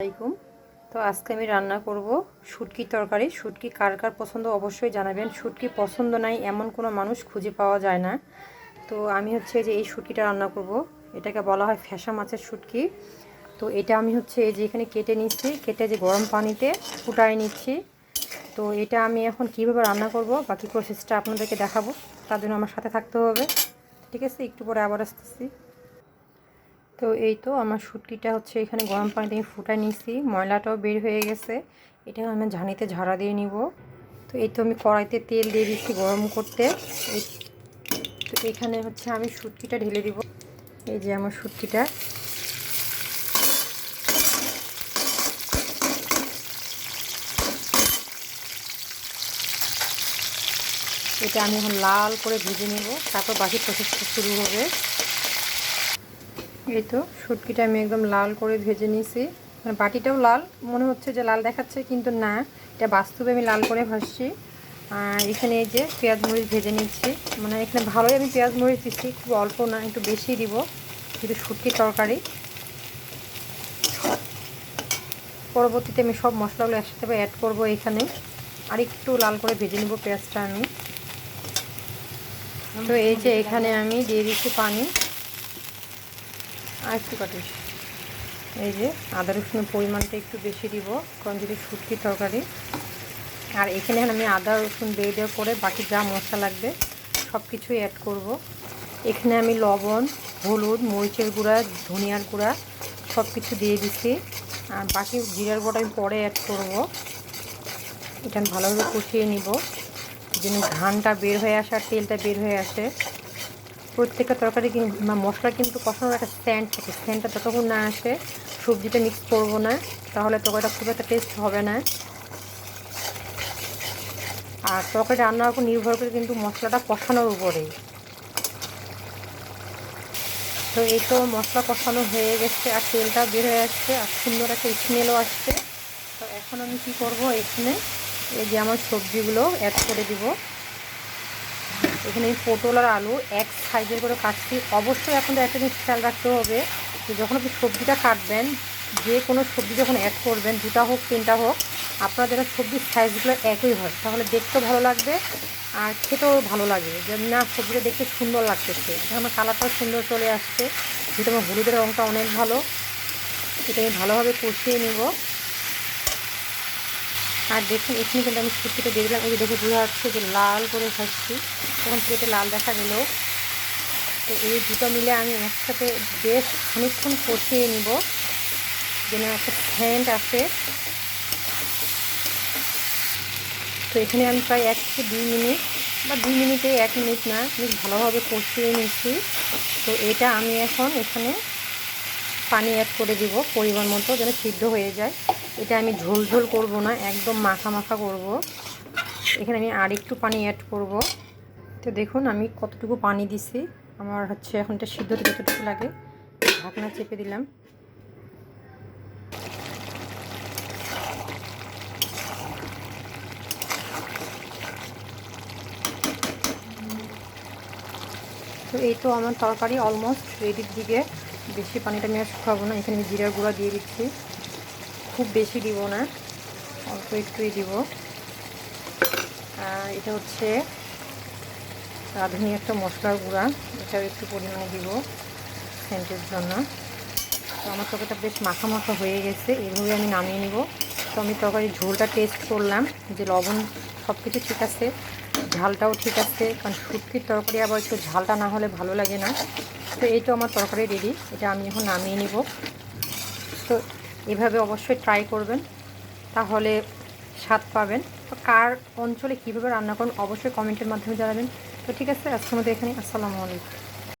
আলাইকুম। তো আজকে আমি রান্না করব শুটকি তরকারি। শুটকি কার কার পছন্দ অবশ্যই জানাবেন। শুটকি পছন্দ নাই, এমন কোনো মানুষ খুঁজে পাওয়া যায় না। তো আমি হচ্ছে যে এই শুটকিটা রান্না করব। এটাকে বলা হয় ফ্যাসা মাছের শুটকি। তো এটা আমি হচ্ছে এই যে এখানে কেটে নিচ্ছি। কেটে যে গরম পানিতে ফুটাই নিচ্ছি। তো এটা আমি এখন কীভাবে রান্না করব, বাকি প্রসেসটা আপনাদেরকে দেখাবো। তার জন্য আমার সাথে থাকতে হবে। ঠিক আছে? একটু পরে আবার আসতেছি। তো এই তো আমার শুটকিটা হচ্ছে এখানে গরম পানিতে আমি ফুটাই নিয়েছি ময়লাটাও বের হয়ে গেছে। এটা আমি ঝানিতে ঝাড়া দিয়ে নিব। তো এই তো আমি কড়াইতে তেল দিয়ে দিচ্ছি গরম করতে। তো এখানে হচ্ছে আমি শুটকিটা ঢেলে দিব। এই যে আমার শুটকিটা এটা আমি এখন লাল করে ভেজে নেব। তারপর বাকি প্রসেসটা শুরু হবে। এই তো, শুটকিটা আমি একদম লাল করে ভেজে নিয়েছি। মানে বাটিটাও লাল, মনে হচ্ছে যে লাল দেখাচ্ছে, কিন্তু না, এটা বাস্তবে আমি লাল করে ভাসছি আর এখানে এই যে পেঁয়াজ মরিচ ভেজে নিচ্ছি। মানে এখানে ভালোই আমি পেঁয়াজ মরিচ দিচ্ছি, খুব অল্প না, একটু বেশি দিব কিন্তু শুটকির তরকারি। পরবর্তীতে আমি সব মশলাগুলো একসাথে অ্যাড করব এখানে। আর একটু লাল করে ভেজে নেব পেঁয়াজটা আমি। তো এই যে এখানে আমি দিয়ে দিচ্ছি পানি। আর একটু কাটিস এই যে আদা রসুনের পরিমাণটা একটু বেশি দিব, কারণ যদি শুটকি তরকারি। আর এখানে আমি আদা, রসুন দিয়ে দেওয়ার পরে বাকি যা মশলা লাগবে সব কিছুই অ্যাড করব। এখানে আমি লবণ, হলুদ, মরিচের গুঁড়া, ধনিয়ার গুঁড়া সব কিছু দিয়ে দিচ্ছি। আর বাকি জিরার গুঁড়া আমি পরে অ্যাড করব। এটা ভালোভাবে কষিয়ে নিব। যেন ঘানটা বের হয়ে আসে আর তেলটা বের হয়ে আসে। প্রত্যেকটা তরকারি বা মশলা কিন্তু কষানোর একটা স্ট্যান্ড থাকে। স্ট্যান্ডটা যতক্ষণ না আসে, সবজিটা মিক্স করব না, তাহলে তরকারিটা খুব একটা টেস্ট হবে না। আর তরকারি রান্নার উপর নির্ভর করে কিন্তু মশলাটা কষানোর উপরেই। তো এই তো মশলা কষানো হয়ে গেছে, আর তেলটা বের হয়ে আসছে, আর সুন্দর একটা স্মেলও আসছে। তো এখন আমি কি করব এখানে? এই যে আমার সবজিগুলো অ্যাড করে দিব। এখানে পটল আর আলু এক সাইজের করে কাটছি। অবশ্যই তো একটা জিনিস খেয়াল রাখতে হবে যে যখন আপনি সবজিটা কাটবেন, যে কোনো সবজি যখন অ্যাড করবেন, দুটা হোক, তিনটা হোক, আপনার যেন সবজির সাইজগুলো একই হয়। তাহলে দেখতেও ভালো লাগবে আর খেতেও ভালো লাগে যে না, সবজিটা দেখতে সুন্দর লাগতেছে। আমার কালারটাও সুন্দর চলে আসছে। যেহেতু আমার হলুদের রঙটা অনেক ভালো, এটা আমি ভালোভাবে কষিয়ে নেব। আর দেখুন, এখানে কিন্তু আমি দিলাম এই যে দেখে বোঝা যাচ্ছে যে লাল করে ভাজছি তখন প্লেটে লাল দেখা গেল। তো এই দুটো মিলে আমি একসাথে বেশ খানিকক্ষণ কষিয়ে নিব, যেন একটা স্যান্ড আসে। তো এখানে আমি প্রায় এক থেকে দুই মিনিট, বা দুই মিনিটে এক মিনিট না বেশ ভালোভাবে কষিয়ে নিচ্ছি তো এটা আমি এখন এখানে পানি অ্যাড করে দিব, পরিমাণ মতো যেন সিদ্ধ হয়ে যায়। এটা আমি ঝোল ঝোল করব না, একদম মাখা মাখা করব। এখানে আমি আর একটু পানি অ্যাড করব। তো দেখুন, আমি কতটুকু পানি দিছি। আমার হচ্ছে এখন এটা সিদ্ধ যতটুকু লাগে, ঢাকনা চেপে দিলাম। তো এই তো আমার তরকারি অলমোস্ট রেডির দিকে। বেশি পানিটা আমি আর শুকাবো না। এখানে আমি জিরার গুঁড়া দিয়ে দিচ্ছি। খুব বেশি দিব না, অল্প একটুই দিব। আর এটা হচ্ছে রাঁধুনি একটা মশলার গুঁড়া, এটাও একটু পরিমাণে দিব সেন্টের জন্য। তো আমার তরকারিটা বেশ মাখা মাখা হয়ে গেছে এইভাবে আমি নামিয়ে নিব। তো আমি তরকারির ঝোলটা টেস্ট করলাম, যে লবণ সব কিছু ঠিক আছে, ঝালটাও ঠিক আছে, কারণ শুটকির তরকারি আবার একটু ঝালটা না হলে ভালো লাগে না। তো এই তো আমার তরকারি রেডি এটা আমি এখন নামিয়ে নিব। তো এভাবে অবশ্যই ট্রাই করবেন, তাহলে স্বাদ পাবেন। তো কার অঞ্চলে কীভাবে রান্না করুন অবশ্যই কমেন্টের মাধ্যমে জানাবেন। তো ঠিক আছে, আজকের মধ্যে এখানে আসসালামু আলাইকুম।